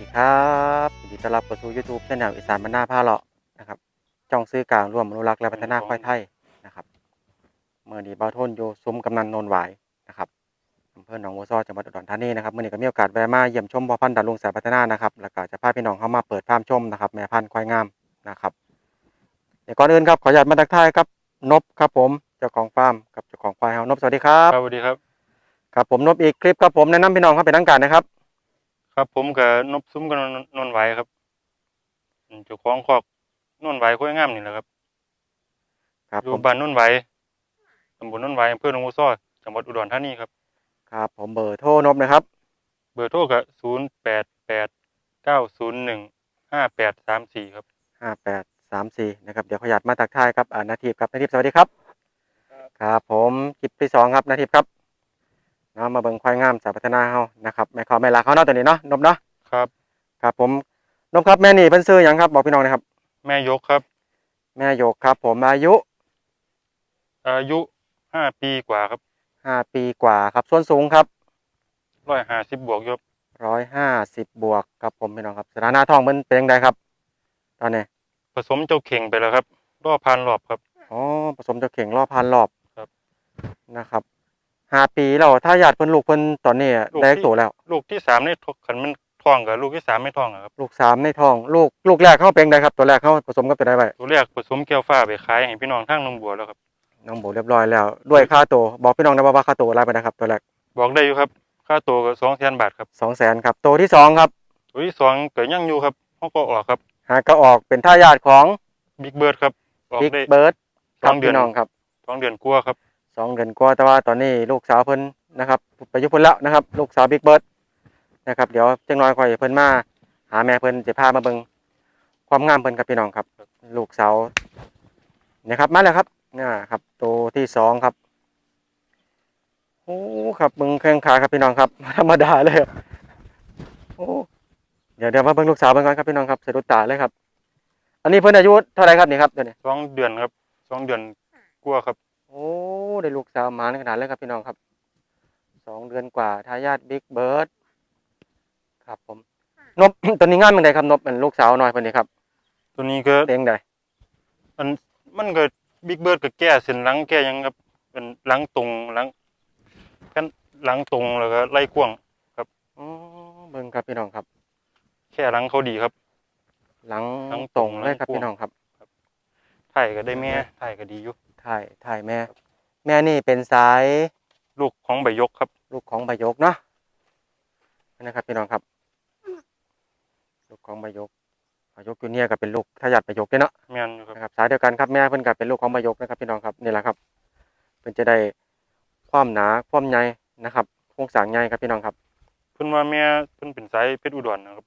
ดีครับยินดีต้อนรับเข้าสู่ YouTube ช่องอีสานบรรณาผ้าเลาะนะครับจ้องซื้อกลางร่วมอนุรักษ์และพัฒนาควายไทยนะครับเมื่อนี้เบาโทนอยู่ซุ้มกำนันโนนหวายนะครับอำเภอหนองบัวซ้อจังหวัดอุดรธานีนะครับเมื่อนี้ก็มีโอกาสแวะมาเยี่ยมชมพ่อพันธุ์ดาวลุงสายพัฒนานะครับแล้วก็จะพาพี่น้องเข้ามาเปิดฟาร์มชมนะครับแม่พันธุ์ควายงามนะครับเดี๋ยวก่อนอื่นครับขออนุญาตมาทักทายครับนบครับผมเจ้าของฟาร์มกับเจ้าของควายเฮานบสวัสดีครับครับสวัสดีครับครับผมนบอีกคลิปครับผมแนะนำพี่น้องเข้าเป็นทางการนะครับ ครับ ผมกับนบซุ้มกับนนนนไหวครับอืมเจ้าของคอกนนไหวค่อยงามนี่แหละครับครับอยู่ผมบ้านนนไหวตำบลนนไหวอำเภอหนองบัวซ้อจังหวัดอุดรธานีครับ ครับ ผมเบอร์โทรนบนะครับ เบอร์โทรก็ศูนย์แปดแปดเก้าศูนย์หนึ่งห้าแปดสามสี่ครับ ห้าแปดสามสี่นะครับ เดี๋ยวขออนุญาตมาตักทายครับอ่านาทีครับนาทีสวัสดีครับ ครับผมคลิปที่สองครับนาทีครับ เนาะมาเบิ่งควายงามสายพัฒนาเฮานะครับแม่ขอแม่ลาเขาเนาะตัวนี้เนาะนบเนาะครับ ครับ ผมนบครับแม่นี่เพิ่นซื้อหยังครับบอกพี่น้องหนะครับ แม่ยกครับ แม่โยกครับ ผมอายุอายุห้าปีกว่าครับห้าปีกว่าครับส่วนสูงครับร้อยห้าสิบบวกอยบร้อยห้าสิบบวกครับผมพี่น้องครับสถานะท้องมันเป็นยังไงครับ ตอนนี้ผสมเจ้าเข่งไปแล้วครับรอบพันรอบครับ อ๋อผสมเจ้าเข่งรอบพันรอบครับ นะครับ ห้าปีแล้วถ้าญาติเพิ่นลูกเพิ่นตอนนี้ลูกได้ที่ โตแล้ว ลูกที่สามนี่ขันมันท้องกับลูกที่สามไม่ท้องอะครับลูกสามในท้อง ลูกลูกแรกเข้าเป็นไงครับตัวแรกเข้าผสมกับตัวใดไว้ตัวแรกผสมแก้วฟ้าไปขายให้พี่น้องทางหนองบัวแล้วครับ น้องโบเรียบร้อยแล้วด้วยค่าตัวบอกพี่น้องนะว่าว่าค่าตัวอะไรไปนะครับตัวแรกบอกได้อยู่ครับ ค่าตัวก็สองแสนบาทครับสองแสนครับตัวที่สองครับตัวที่สองเกิดยังอยู่ครับเขาก็ออกครับหากก็ออกเป็นท่ายาทของบิ๊กเบิร์ดครับออกบิ๊กได้เบิร์ดสองเดือนพี่น้องครับสองเดือนกลัวาครับส องเดือนกว่าแต่ว่าตอนนี้ลูกสาวเพิ่นนะครับไปยุพุ่นแล้วนะครับ ลูกสาวบิ๊กเบิร์ดนะครับเดี๋ยวจังน้อยคอยเพิ่นมาหาแม่เพิ่นจะพามาเบิ่งความงามเพิ่นครับพี่น้องครับ ลูกสาวนะครับมาแล้วครับนี่ครับ ตัวที่สองครับโอ้ครับเบิ่งแข้งขาครับพี่น้องครับธรรมดาเลยโอ้เดี๋ยวเดี๋ยวมาเบิ่งลูกสาวเบิ่งก่อนครับพี่น้องครับสะดุดตาเลยครับ อันนี้เพิ่นอายุเท่าไรครับนี่ครับเดี๋ยวนี้สองเดือนครับสองเดือนกลัวครับ โอ้ได้ลูกสาวหมาในขนาดเลยครับพี่น้องครับสองเดือนกว่าทายาทบิ๊กเบิร์ดครับผมนบ ตัวนี้งามเป็นไงครับนบเป็นลูกสาวน้อยเพิ่นนี่ครับตัวนี้ก็เลี้ยงใดมันมันก็บิ๊กเบิร์ดก็แก้เส้นหลังแก้หยังครับ เป็นหลังตรงหลังกันหลังตรงแล้วก็ไล่กว้างอ๋อเบิ่งครับพี่น้องครับ แค่หลังเขาดีครับ หลังหลังตรงตรงเลยครับหลังกว้างพี่น้องครับถ่ายก็ได้แม่ถ่ายก็ดีอยู่ ถ่ายถ่ายแม่ แม่นี่เป็นสายลูกของใบยกครับ ลูกของใบยกเนาะนี่นะครับพี่น้องครับ ลูกของใบยกใบยกอยู่เนี่ยก็เป็นลูกทายาทใบยกเด้เนาะแม่นอยู่ครับนะครับสายเดียวกันครับแม่เพิ่นก็เป็นลูกของใบยกนะครับ พี่น้องครับนี่แหละครับเพิ่นจะได้ความหนาความใหญ่นะครับโครงสร้างใหญ่ครับพี่น้องครับ เพิ่นว่าแม่เพิ่นเป็นสายเพชรอุดรนะครับ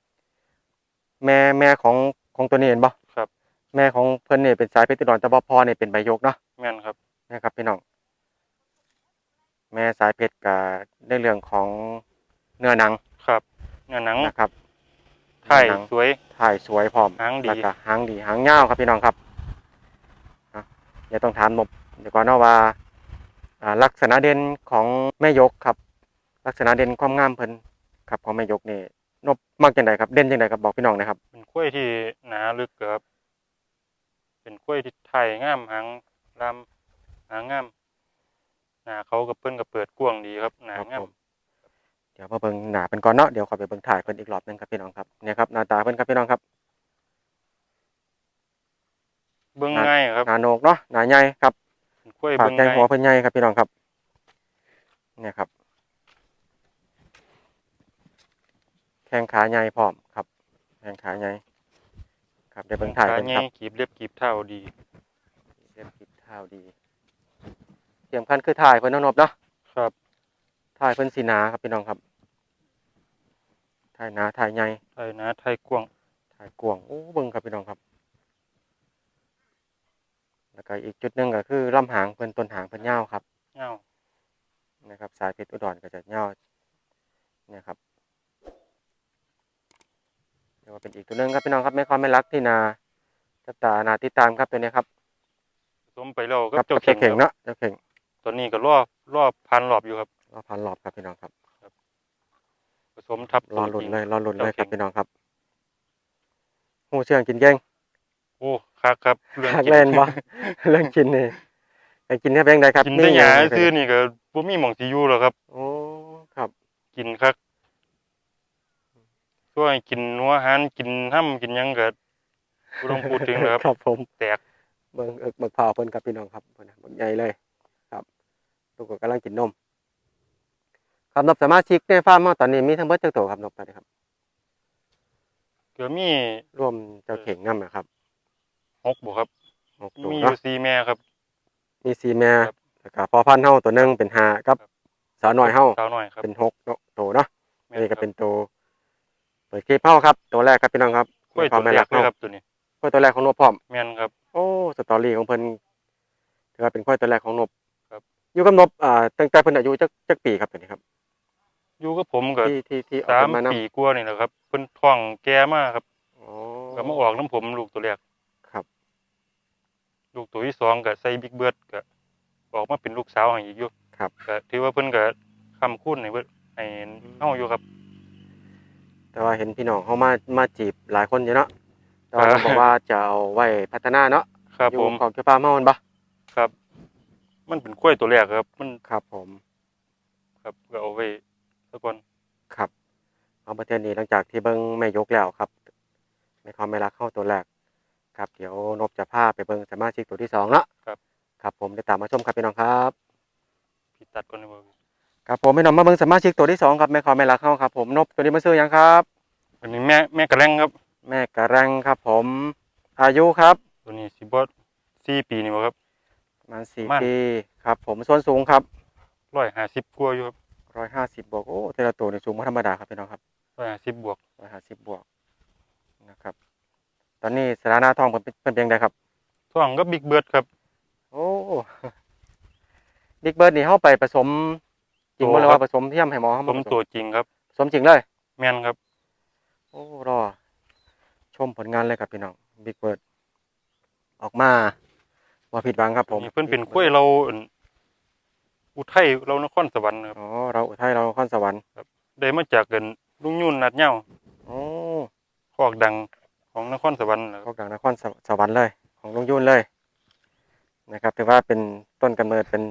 แม่แม่ของของตัวนี้เห็นบ่ครับ แม่ของเพิ่นนี่เป็นสายเพชรติดรแต่ว่าพ่อนี่เป็นใบยกเนาะ แม่นครับนะครับพี่น้องแม่สายเพชรกับในเรื่องของเนื้อหนังครับเนื้อหนังนะครับถ่ายเนื้อหนังสวยถ่ายสวยพร้อมหางดีแล้วก็หางดีหางยาวครับพี่น้องครับอะเดี๋ยวต้องถามนบเดี๋ยวก่อนเนาะว่าอ่าลักษณะเด่นของแม่ยกครับ ลักษณะเด่นความงามเพิ่นครับของแม่ยกนี่นบมักจังไดครับเด่นจังไดครับบอกพี่น้องนะครับเป็นกล้วยที่หนาลึกครับ เป็นกล้วยที่ไทยงามหาง ลำหางงามหนาเขากับเพิ่นกับเปิดกว้างดีครับหนาครับงามผมเดี๋ยวมาเบิ่งหน้าเพิ่นก่อนเนาะเดี๋ยวขอไปเบิ่งถ่ายเพิ่นอีกรอบหนึงครับพี่น้องครับเนี่ยครับหน้าตาเพิ่นครับพี่น้องครับเบิ่งง่ายครับหน้าโหนกเนาะหน้าใหญ่ครับเป็นกล้วยปากเบิ่งใจง่ายหัวเพิ่นใหญ่ครับพี่น้องครับเนี่ยครับแข้งขาใหญ่พร้อมครับแข้งขาใหญ่ครับเดี๋ยวเบิ่งถ่ายขาเพิ่นใหคญ่รับ กีบเล็บกีบเท้าดีเรี ยบกิบเท้าดีเตรียมคันคือถ่ายเพิ่นเนาะนบเนาะครับ ถ่ายเพิ่นสีหนาครับพี่น้องครับ ถ่ายหนาถ่ายใหญ่ไทยหนาไทยกว้างถ่ายกว้างโอ้เบิ่งครับพี่น้องครับ แล้วก็อีกจุดหนึงก็คือลำหางเพิ่นต้นหางเพิ่นยาวครับ เงานะครับสายเพชรอุดรก็จะยาวเนี่ยครับเดี๋ยวว่าเป็นอีกตัวหนึงครับพี่น้องครับไม่ความไม่รักที่นาจับตานาติดตามครับตัวเนี้ยครับผ สมไปแล้วครักับบเจ้าเจ้าเข่งเข่งครับเนาะเจ้าเข่งตอนนี้ก็รอบรอบพันรอบอยู่ครับรอพันรอบครับพี่น้องครับผสมทับรอตัวลุ่นจริงเลยรอลุ่นเลยครับเจ้าเข่งพี่น้องครับหูเชื่องกินเก่งโอ้คักครับเรื่องคักกินเล่นบ่เรื่องกินนี่ไอ้กินแค่เพียงใดครับกินได้หยามีซื้อนี่ก็บ่มีหม่องสิอยู่หรอกครับ โอ้ครับ กินคักช่วยกินหัวอาหารกินห้ำกินหยังก็บ่ต้องพูดถึงเลยครับครับผมแตก เบิ่งเอิกเบิ่งพาวเพิ่นครับพี่น้องครับเพิ่นน่ะเบิ่งใหญ่เลยครับลูกก็กำลังกินนม ครับนบสมาชิกในฟาร์มเราตอนนี้มีทั้งเบิดจักตัวครับนบตอนนี้ครับก็มีรวมเจ้าเข่งนำนะครับหกบ่ครับหกตัวมีอเนาะยู่สี่แม่ครับ มีสีแม่ครับแล้วก็พอพันธุ์เฮาตัวหนึงเป็นห้ากับครับ สาวน้อยเฮาสาวน้อยครับเป็นหกเนาะตัวเนาะแม่นี่ก็ครับเป็นตัวเปิดคลิปเฮาครับ ตัวแรกครับพี่น้องครับกล้วยควาตัมวแม่แรรักกเลยเนาะครับตัวนี้ กล้วยตัวแรกของนบพร้อม แม่นครับ โอ้สตอรี่ของเพิ่นถือว่าเป็นควายตัวแรกของนบครับ อยู่กับนบอ่าตั้งแต่เพิ่นอายุจักจักปีครับตัวนี้ครับ อยู่กับผมก็ที่ที่ที่เอาสามเพิ่นมานำปีกว่านี่แหละครับเพิ่นท้องแก่มากครับอ๋อก็มาออกน้ำผมลูกตัวแรกครับลูกตัวที่สองก็ใส่บิ๊กเบิร์ดก็ออกมาเป็นลูกสาวให้อีกอยู่ครับ ก็ถือว่าเพิ่นก็คำคุ้นให้เบิดให้เฮาอยู่ครับ แต่ว่าเห็นพี่น้องเขามามาจีบหลายคนอยู่เนาะ แต่ว่าครับเขาบอกว่าจะเอาไว้พัฒนาเนาะครับอยู่ผมของเจ้าฟ้าเมามันปะครับ มันเป็นกล้วยตัวแรกครับ มันครับ ผมครับก็เอาไว้สักก่อนครับ เอาประเทศนี้หลังจากที่เบิ้งแม่ยกแล้วครับไม่ความไม่รักเข้าตัวแรกครับ เดี๋ยวนบจะพาไปเบิ้งสมาชิกตัวที่สองเนาะครับ ครับผมเดี๋ยวตามมาชมครับพี่น้องครับ พี่ตัดก่อนได้บ่พี่ครับผมพี่น้องมาเบิ้งสมาชิกตัวที่สองครับแม่ความไม่รักเข้าครับ ผมนบตัวนี้มาซื้อยังครับ อันนี้แม่แม่กระแรงครับ แม่กระแรงครับผม อายุครับตัวนี้สิบ่สี่ปีนี่บ่ครับ ประมาณสี่มั่นปีครับ ผมส่วนสูงครับ150กว่าอยู่ครับร้อยห้าสิบบวกโอ้แต่ละตัวเนี่ยสูงไม่ธรรมดาครับพี่น้องครับ150บวกร้อยห้าสิบบวกนะครับ ตอนนี้สถานะทองเป็นเป็นเพียงใดครับท้องก็บิ๊กเบิร์ดครับโอ้บิ๊กเบิร์ดนี่เข้าไปผสม จริงโอ้บ่เลยครัว่าบผสมเทียมให้หมอเขาผมผสตัวจริงครับ ผสมจริงเลย แม่นครับ โอ้รอ ชมผลงานเลยครับพี่น้องบิ๊กเบิร์ดออกมาว่าผิดหวังครับผมนี่เพิ่นเป็นกล้วยเราอั่นอุทัยเรานครสวรรค์ครับ อ๋อเราอุทัยเรานครสวรรค์ได้มาจากกันลุงยุ่นนัดเหย้าโอ้คอกดังของนครสวรรค์นะคพรับวกดังนครสสวรรค์เลย ของลุงยุ่นเลย นะครับถือว่าเป็นต้นกำเนิดเป็น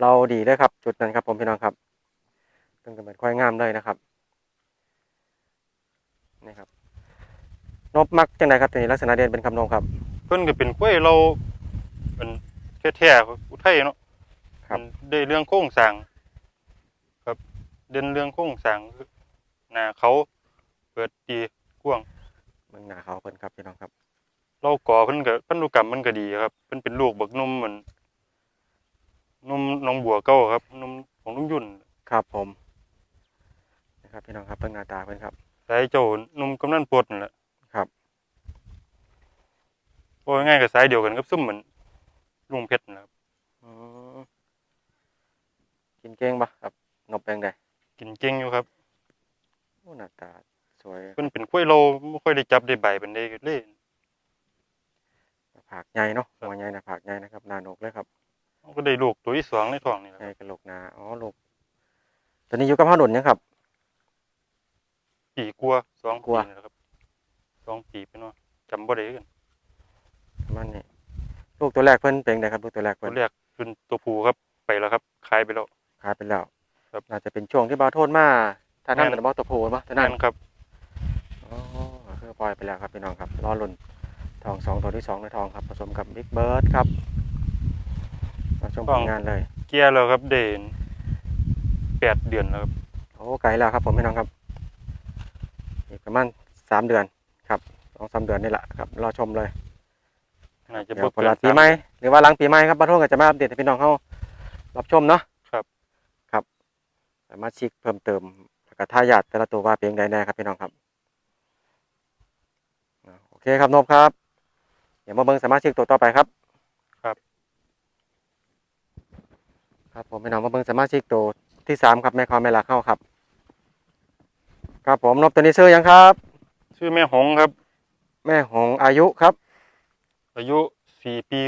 เราดีเลยครับ จุดนั้นครับผมพี่น้องครับต้นกำเนิดควายงามเลยนะครับนี่ครับ นบมักจังไดครับตัวนี้ลักษณะเด่นเป็นคำนงครับ เพิ่นก็เป็นกล้วยเราเป็นแท้ๆของอุทัยเนาะครับมันได้เรื่องโครงสร้างครับเด่นเรื่องโครงสร้างคือหน้าเขาเปิดดีกว้างเมืองหนาเขาเพิ่นครับพี่น้องครับ เราก่อเพิ่นก็พันธุกรรมมันก็ดีครับเพิ่นเป็นลูกบักหนุ่มเหมือนหนุ่มหน้องบัวเก่าครับหนุ่มของลุงยุ่นครับผมนะครับพี่น้องครับเพิ่งหน้าตาเพิ่นครับสายเจ้าหนุ่มกำนันปลดนั่นแหละครับ โอ้ยง่ายกับสายเดียวกันกับซุ่มเหมือนลุงเพชรนะครับอืมกินเก่งปะครับนบแปลงใดกินเก่งอยู่ครับโอ้หน้าตาสวยเพิ่นเป็นกล้วยเราไม่ค่อยได้จับได้ใบเป็นได้เลยผากใหญ่เนาะครับหัวใหญ่นะผากใหญ่นะครับหนาหนกเลยครับมันก็ได้ลูกตัวที่สองในท้องนี่แหละใหคญ่รับกระโหลกหนาอ๋อลูกตอนนี้อยู่กับพ่อหนุนยังครับ ปีกลัวาสองกลัวปีนี่แหละครับสองปีเป็นว่าจำบ่ได้คือกันประมันนี่ ลูกตัวแรกเพิ่นเป็นไงครับลูกตัวแรกตัเพิ่วนแรกเป็นตัวผู้ครับไปแล้วครับขายไปแล้ว ขายไปแล้วครับ น่าจะเป็นช่วงที่บาวโทษมาถ้านั่นแม่นเป็นบาวตัวผู้ปะถ้านั่นั่นนครับ อ๋อคือปล่อยไปแล้วครับพี่น้องครับรอลุ่นทองสองตัวที่สองในทองครับผสมกับบิ๊กเบิร์ดครับมาชมผลงานเลยเกียร์แล้วครับเดนแปดเดือนแล้วครับโอ้ไกลแล้วครับผมพี่น้องครับอีกประมาณสามเดือนครับสองสามเดือนนี่แหละครับรอชมเลย น่าจะเดี๋บ่ยวพเกิลานปีสามใหม่หรือว่าหลังปีใหม่ครับบ้านทุ่งก็จะมาอัปเดตให้พี่น้องเขารับชมเนาะครับ ครับสามารถชิกเพิ่มเติมแล้วก็ท่ายาดแต่ละตัวว่าเป็นยังไงแน่ครับพี่น้องครับอ่าโอเคครับนบครับ เดี๋ยวมาเบิ่งสมาชิกตัวต่อไปครับ ครับ ครับผมพี่น้องมาเบิ่งสมาชิกตัวที่สามครับแม่คอแม่ลักเข้าครับ ครับผมนบตัวนี้ซื้อยังครับ ชื่อแม่หงครับ แม่หงอายุครับ อายุสี่ปี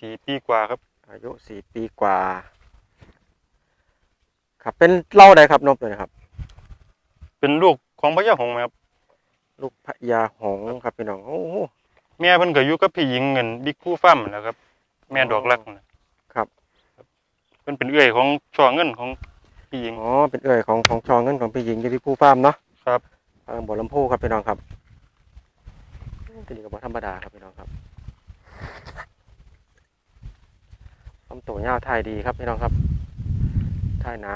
สี่ปีกว่าครับ อายุสี่ปีกว่า ครับเป็นเล่าใดครับนบตัวนี้ครับ เป็นลูกของพระเจ้าหงส์ไหมครับลูกพญาหงส์ครับพี่น้องโอ้โหแม่เพิ่นก็อยู่กับพี่หญิงเงินบิ๊กผู้ฟ้าร์มนั่นแหล้วครับ แม่ดอกรักนั่นน่ะครับเพิ่นเป็นเอื้อยของช่อเงินของพี่หญิงอ๋อเป็นเอ่ยของของชองเงินของพี่หญิงอยู่ที่ผู้ฟาร์มเนาะครับเออบัวลำพูครับพี่น้องครับตัวนี้ก็บ่ธรรมดาครับพี่น้องครับ ลำตัวยาวถ่ายดีครับพี่น้องครับถ่ายหนา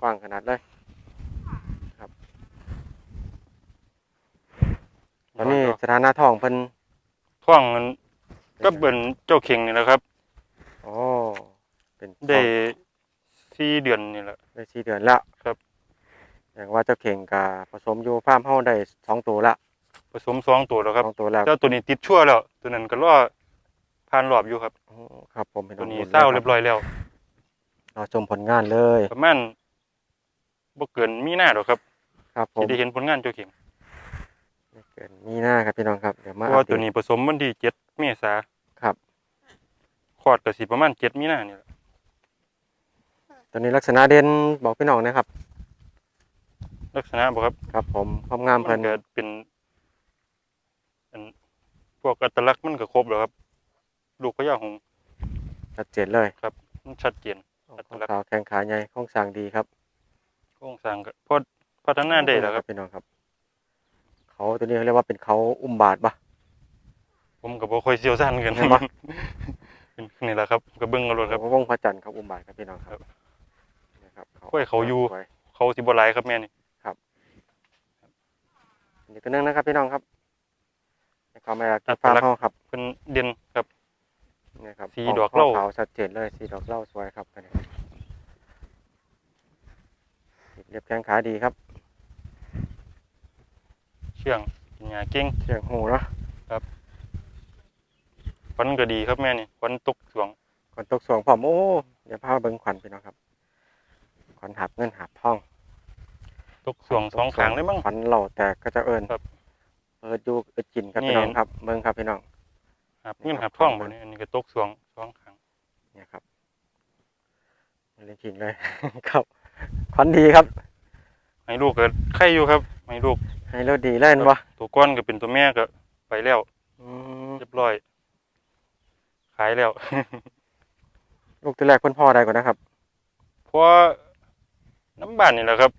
กว้างขนาดเลยครับ ตอนนี้สถานะทองเพิ่นท้องมันก็เบิ่นเจ้าเข่งนี่แหละครับอ๋อเป็นได้สี่เดือนนี่แหละได้สี่เดือนแล้วครับอย่างว่าเจ้าเข่งกับผสมอยู่ฟาร์มเฮาได้สองตัวละผสมสองตัวแล้วครับสองตัวแล้วเจ้าตัวนี้ติดชั่วแล้ว ตัวนั้นก็รอ ผ่านรอบอยู่ครับ อ๋อครับผมเป็นตัวนี้บุญเศร้าคเรียบร้อยแล้วรอชมผลงานเลย ประมาณบ่เกินมีหน้าดอกครับครับผมสิได้เห็นผลงานเจ้าเข่งไม่เกินมีหน้าครับพี่น้องครับเดี๋ยวเพมาราะว่าอัปเดตัวตนี้ผสมวันที่เจ็ดเมษาครับคลอดก็สิประมาณเจ็ดมีนานี่แหละตัวนี้ลักษณะเด่นบอกพี่น้องนะครับ ลักษณะบ่ครับ ครับผมความงามมัเพิ่นนก็เป็นอันพวกอัตลักษณ์มันก็ครบแล้วครับ ลูกพญาหงส์ชัดเจนเลยมันชัดเจน อัตของลักษณ์ ขาวแข้งขาใหญ่โครงสร้างดีครับโครงสร้างก็พอพัฒนาได้แล้วครับ พี่น้องครับ เขาตัวนี้เขาเรียกว่าเป็นเขาอุ้มบาทปะ ผมก็บ่ค่อยเชี่ยวชาญกันเห็นปะเป็นนี่แหละครับก็เบิ่งกันโลดครับ เขาวงพระจันทร์เขาอุ้มบาทครับพี่น้องครับนี่ครับกล้วยเขาอยู่ สว เขาสิบ่หลายครับแม่นี่อีกตัวหนึงนะครับพี่น้องครับในความหมายหลักอัที่ตฟาร์มลักษณ์เฮาครับ เพิ่นเด่นครับ นี่ครับสีดอกเหล้า ขาวชัดเจนเลยสีดอกเหล้าสวยครับตัวนี้เรียบแข้งขาดีครับเชื่องกินหญ้าเก่งเสียงหูเนาะฟันก็ดีครับแม่นี่ฟันตกสวงก่อนตกสวงผอมโอ้เดี๋ยวพาเบิ้งขวัญพี่น้องครับขวัญหับเงินหับทองตกสวงสองข้างเลยมั้ง ขวัญเหล่าแตกก็จะเอิญครับ เปิดอยู่เอิดกินครับนี่ พี่น้องครับเบิ้งครับพี่น้อง หับเงินหับท่องบ่นี่อันนี้ก็ตกสวงสองข้างเนี่ยครับไม่เล่นขิงเลย ครับขวัญดีครับให้ลูกก็ไข่อยู่ครับให้ลูกให้เราดีเล่นวะตัวก้อนก็เป็นตัวแม่ก็ไปแล้วอืมเรียบร้อย ขายแล้ว ลูกตัวแรกเพิ่นพ่อได้ก่อนนะครับเพราะน้ำบ้านนี่แหละครับ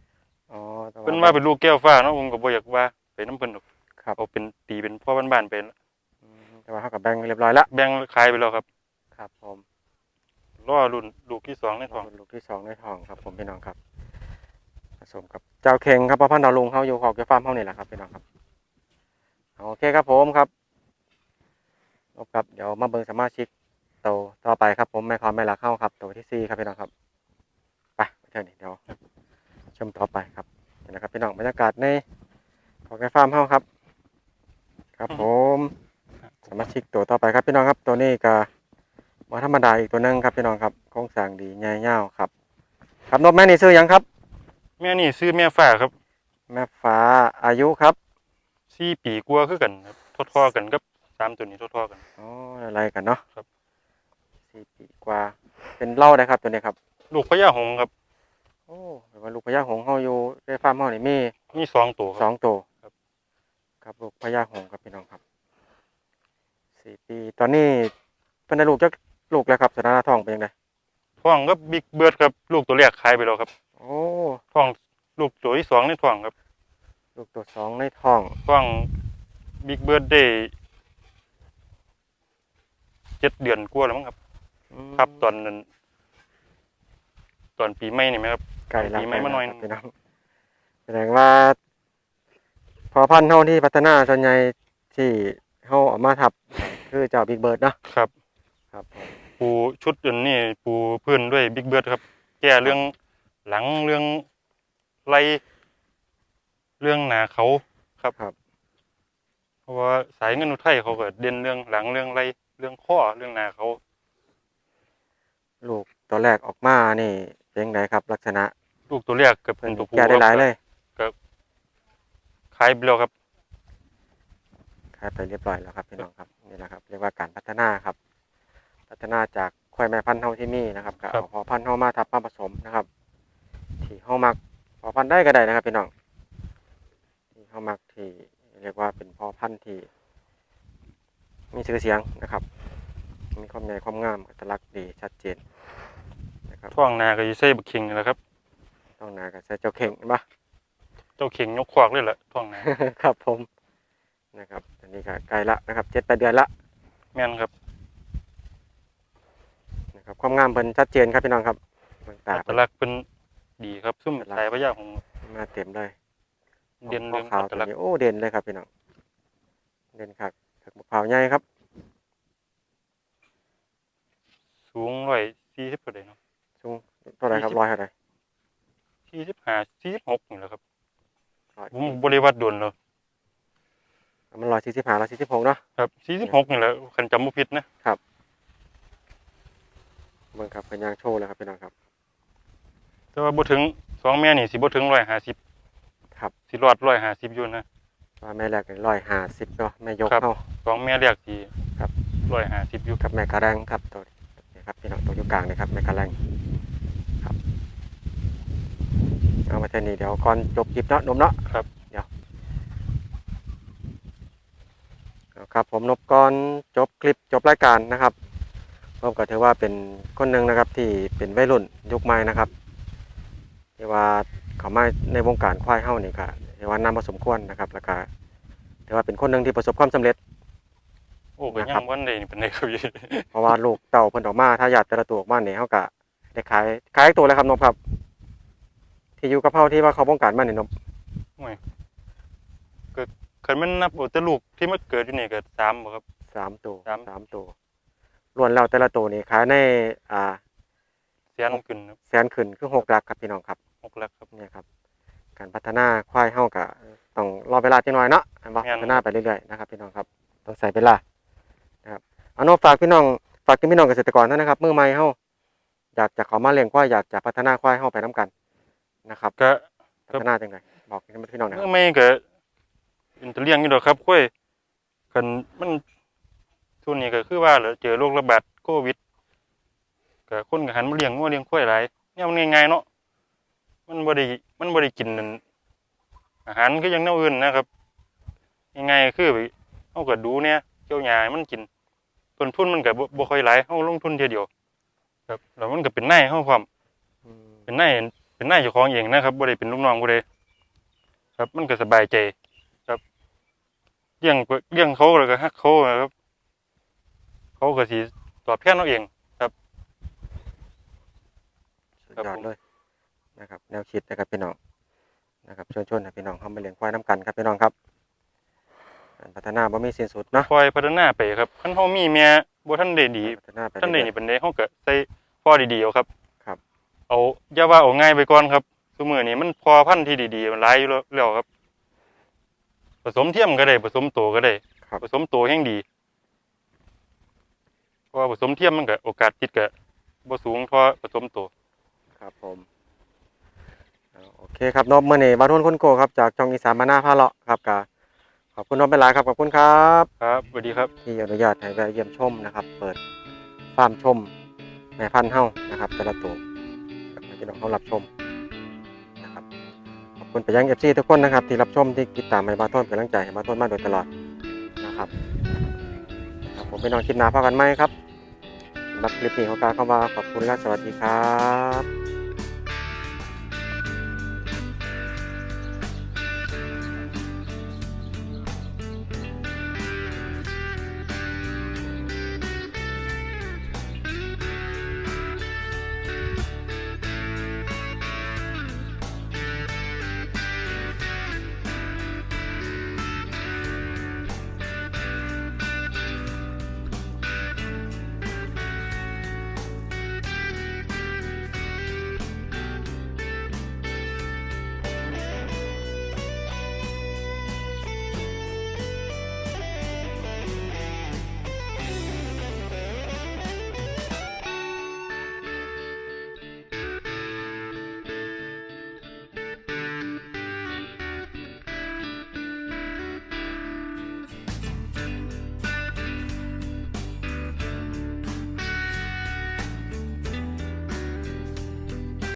อ๋อแต่เพิ่นว่าเป็นลูกแก้วฟ้าเนาะผมก็บ่อยากว่าไปน้ำเพิ่นหรอกครับเอาเป็นตีเป็นพ่อบ้านๆเป็นอืม แต่ว่าเขากับแบงเรียบร้อยแล้วแบ่งขายไปแล้วครับ ครับ ผมรอรุ่นลูกที่สองในท้องลูกที่สองในท้องครับ ผมพี่น้องครับผสมกับเจ้าเข่งครับพ่อพันธุ์ดาวลุงเขาอยู่ขอบเกี่ยวฟาร์มเขานี่แหละครับพี่น้องครับโอเคครับผมครับจบครับเดี๋ยวมาเบิ่งสมาชิกโตวต่อไปครับผมแม่คอแม่ลักเข้าครับตัวที่สี่ครับพี่น้องครับไปไปเถอะนี่เดี๋ยวชมต่อไปครับนี่นะครับพี่น้องบรรยากาศในของแกฟาร์มเขาครับ ครับผมส มาชิกตัวต่อไปครับพี่น้องครับตัวนี้ก็ว่าธรรมดาอีกตัวหนึงครับพี่น้องครับโครงสร้างดีใหญ่ยาวครับ ครับนกแม่นี่ซื้อหยังครับ แม่นี่ซื้อแม่ฟ้าครับ แม่ฟ้าอายุครับสี่ปีกว่าคือกันครับทอๆกันกับสามตัวนี้ทอๆกันอ๋ออะไรกันเนาะครับสี่ปีกว่า เป็นเหล่าได้ครับตัวนี้ครับ ลูกพญาหงส์ครับโอ้แปลว่าลูกพญาหงส์เฮาอยู่ในฟาร์มเฮานี่มีมีสองตัวคสรัอบงตัวครับ ครับลูกพญาหงส์ครับพี่น้องครับ สี่ปี ตอนนี้เพิ่นได้ลูกจักลูกแล้วครับสถานะท้องเป็นยังไงท้องก็บิ๊กเบิร์ดครับ ลูกตัวแรกขายไปแล้วครับ โอ้ท้องลูกตัวที่สองในท้องครับ ลูกตัวสองในท้องท้องบิ๊กเบิร์ดได้เจ็ดเดือนกว่าแล้วมั้งครับอืมครับตอนนั้น ตอนปีใหม่นี่ไหมครับไก่ละปีใหม่มาหน่อยครับพี่น้องแสดงว่า พอพันธุ์เฮาที่พัฒนาส่วนใหญ่ที่เฮาเอามาทับ คือเจ้าบิ๊กเบิร์ดเนาะครับ ครับผมปูชุดอันนี้ปูพื้นด้วยบิ๊กเบิร์ดครับ แก้เรื่องหลังเรื่องไรเรื่องหนาเขาครับ ครับ เพราะว่าสายเงินอุทัยเขาก็เด่นเรื่องหลังเรื่องไรเรื่องข้อเรื่องหนาเขาลูกตัวแรกออกมานี่เป็นไงครับ ลักษณะลูกตัวแรกกับเพิ่เป็นนตัวผู้แก่ได้หลายเลย ขายไปแล้วครับ ขายไปเรียบร้อยแล้วครับพี่น้องครับนี่แหละครับ เรียกว่าการพัฒนาครับ พัฒนาจากควายแม่พันธุ์เฮาที่มีนะครับก็ครัเอาบพอพันธุ์เฮามาทับมาผสมนะครับที่เฮามักพอพันธุ์ได้ก็ได้นะครับพี่น้องที่เฮามักที่เรียกว่าเป็นพ่อพันธุ์ที่ มีชื่อเสียงนะครับ มีความใหญ่ความงามอัตลักษณ์ดีชัดเจนนะครับท่วงนาก็อยู่ใส่บักเข่งนี่แหละครับต้องนากับใส่เจ้าเข่งเห็นปะเจ้าเข่งยกควักเลยแหละท่วงนาครับผม นะครับอันนี้ก็ใกล้ละนะครับเจ็ดแปดเดือนละแม่นครับนะครับความงามเพิ่นชัดเจนครับพี่น้องครับเบิ่งตาอัตเพิ่นลักษณ์เป็นดีครับซุ่มอัตลักษณ์สายพญาของมาเต็มเลยเด่นมะเรื่องพร้าวอัตตัวลักษณ์นี้โอ้เด่นเลยครับพี่น้องเด่นครับถักมะพร้าวใหญ่ครับ สูงร้อยสี่สิบเท่าใดเนาะสูงเท่าไหรครับร้อยเท่าไหรสี่สิบห้าสี่สิบหกนี่แหละครับร้อยผมบริวัดด่วนเลย มันร้อยสี่สิบห้าร้อยสี่สิบหกเนาะครับสี่สิบหกนี่แหละคันจำบ่ผิดนะเบิ่งครับเพิ่นย่างโชว์เลยครับพี่น้องครับ แต่ว่าบ่ถึงสองแม่นี่สิบ่ถึงร้อยห้าสิบครับสิรอดร้อยห้าสิบอยู่นะว่าแม่แรกร้อยห้าสิบเนาะแม่ยกครับเข้าสองแม่แรกสิครับร้อยห้าสิบอยู่กับแม่กระแรงครับตัวนี้ครับพี่น้องตัวอยู่กลางเลยครับแม่กระแรงครับเอามาเท่านี้เดี๋ยวก่อนจบคลิปเนาะนมเนาะครับ เอา ครับผมนบก่อนจบคลิปจบรายการนะครับผมก็ถือว่าเป็นคนหนึ่งนะครับที่เป็นวัยรุ่นยุคใหม่นะครับที่ว่าเขามาในวงการควายเฮ้านี่ก็ถือว่านำมาสมควรนะครับ แล้วก็ถือว่าเป็นคนหนึ่งที่ประสบความสำเร็จโอ้ก็นะคยัรับงวันใดนี่เป็นได้ครับพี่เพราะว่าลูกเต่าเพิ่นออกมาถ้าอยากแต่ละตัวออกมาเนี่ยเขาก็ได้ขายขายตัวเลยครับนบครับ ที่อยู่กับเฮาที่ว่าเขาวงการมาเนี่ยนบ คันแมันนับเอาแต่ลูกที่มันเกิดอยู่นี่ก็สามบ่ครับ สามตัวสาม สามตัวล้วนแล้วแต่ละตัวนี่ขายในอ่าแสนขึ้นครับแสนขึ้นคือหกหลักครับพี่น้องครับหกหลักครับ เนี่ยครับ การพัฒนาควายเฮาก็ต้องรอเวลาจังหน่อยเนาะอันว่าแม่น พัฒนาไปเรื่อยๆนะครับพี่น้องครับต้องใส่เวลานะครับเอาโนฝากพี่น้องฝากถึงพี่น้องเกษตรกรท่านนะครับมือใหม่เฮาอยากจะเข้ามาเลี้ยงควายอยากจะพัฒนาควายเฮาไปนํกันนะครับก็ พัฒนาจังไดบอกให้พี่น้องหนะคเมื่รับอไม่ก็ เป็นตะเลี้ยงอยู่ดอกครับค่อยคันมันช่วงนี้ก็คือว่าเหลือเจอโรคระบาดโควิดก็คนก็หันมาเลี้ยงงัวเลี้ยงควายหลายเนี่ยมันง่ายๆเนาะมันบ่ได้มันบ่ได้กินนั่นอาหารก็ยังแนวอื่นนะครับง่ายๆคือเฮาก็ดูเนี่ยเกี่ยวหญ้าให้มันกินต้นทุนมันก็บ่บ่ค่อยหลายเฮาลงทุนเทียเดียว ครับ แล้วมันก็เป็นนายเฮาพร้อมอืมเป็นนายเป็นนายเจ้าของเองนะครับบ่ได้เป็นลูกน้องผู้ใดครับ มันก็สบายใจครับ เลี้ยงเลี้ยงเขาแล้วก็ฮักเขานะครับ เขาก็สิตอบแทนเราเองสุดครับยอดผมเลยนะครับ แนวคิดนะครับพี่น้องนะครับชวนๆให้พี่น้องเข้ามาเลี้ยงควายนํกันครับพี่น้องครับการพัฒนาบ่มีสิ้นสุดเนาะคอยพัฒนาไปครับคันเฮามีแม่บ่ทันได้ดีพัฒนาไปทันได้เรื่อยนี่เป็นได้เฮาก็ใส่พ่อดีๆเอาครับครับ เอาอย่าว่าเอาง่ายไปก่อนครับซุมื้อนี้มันพอพันธุ์ที่ดีๆมันหลายอยู่แล้วครับ ผสมเทียมก็ได้ผสมโตก็ได้ๆครับ ผสมตัวแห่งดีเพราะว่าผสมเทียมมันก็โอกาสติดก็บ่สูงเท่าผสมตัวครับผมเอาโอเคครับนบมื่อนี้บาทุนคนโกครับจากจองอีสานมาหน้าพาเลาะครับกขอบคุณนบเป็นหลายครับขอบคุณครับ ครับสวัสดีครับ ที่อนุญาตให้แวะเยี่ยมชมนะครับ เปิดฟาร์มชมแม่พันธุ์เฮานะครับแต่ละตัวให้พี่น้องเขารับชมนะครับขอบ คุณไปยังเอฟซีทุกคนนะครับที่รับชมที่ติดตามให้บาทุนเป็นกำลังใจให้บาทุนมาโดยตลอดนะครับครับผมไปนอนคลิปหน้าพากันไหมครับรับคลิปนี้เขากล่าวคำว่าขอบคุณและสวัสดีครับ